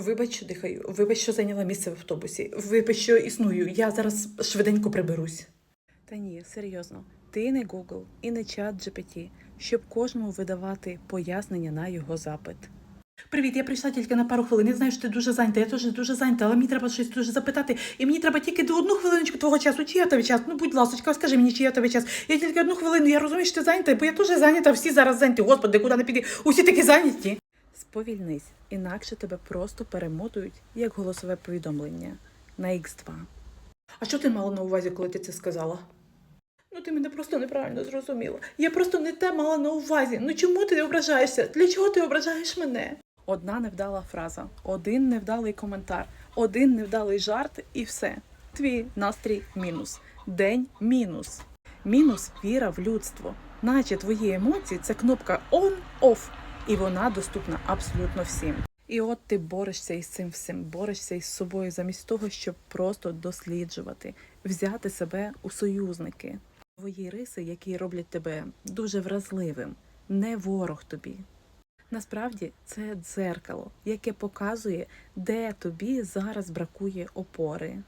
Вибач, що дихаю, вибач, що зайняла місце в автобусі, вибач, що існую. Я зараз швиденько приберусь. Та ні, серйозно, ти не Google і не чат GPT, щоб кожному видавати пояснення на його запит. Привіт, я прийшла тільки на пару хвилин. Я знаю, що ти дуже зайнята. Я теж дуже зайнята, але мені треба щось дуже запитати. І мені треба тільки до одну хвилиночку твого часу. Чи я тебе час? Ну, будь ласка, скажи мені, чи я тебе час. Я тільки одну хвилину. Я розумію, що ти зайнята, бо я теж зайнята. Всі зараз зайняті. Господи, куди не піди? Усі такі зайняті. Сповільнись, інакше тебе просто перемотують як голосове повідомлення на X2. А що ти мала на увазі, коли ти це сказала? Ну, ти мене просто неправильно зрозуміла. Я просто не те мала на увазі. Ну чому ти ображаєшся? Для чого ти ображаєш мене? Одна невдала фраза, один невдалий коментар, один невдалий жарт і все. Твій настрій мінус. День мінус. Мінус віра в людство. Наче твої емоції це кнопка on-off, і вона доступна абсолютно всім. І от ти борешся із цим всім, борешся із собою замість того, щоб просто досліджувати, взяти себе у союзники. Твої риси, які роблять тебе дуже вразливим, не ворог тобі. Насправді це дзеркало, яке показує, де тобі зараз бракує опори.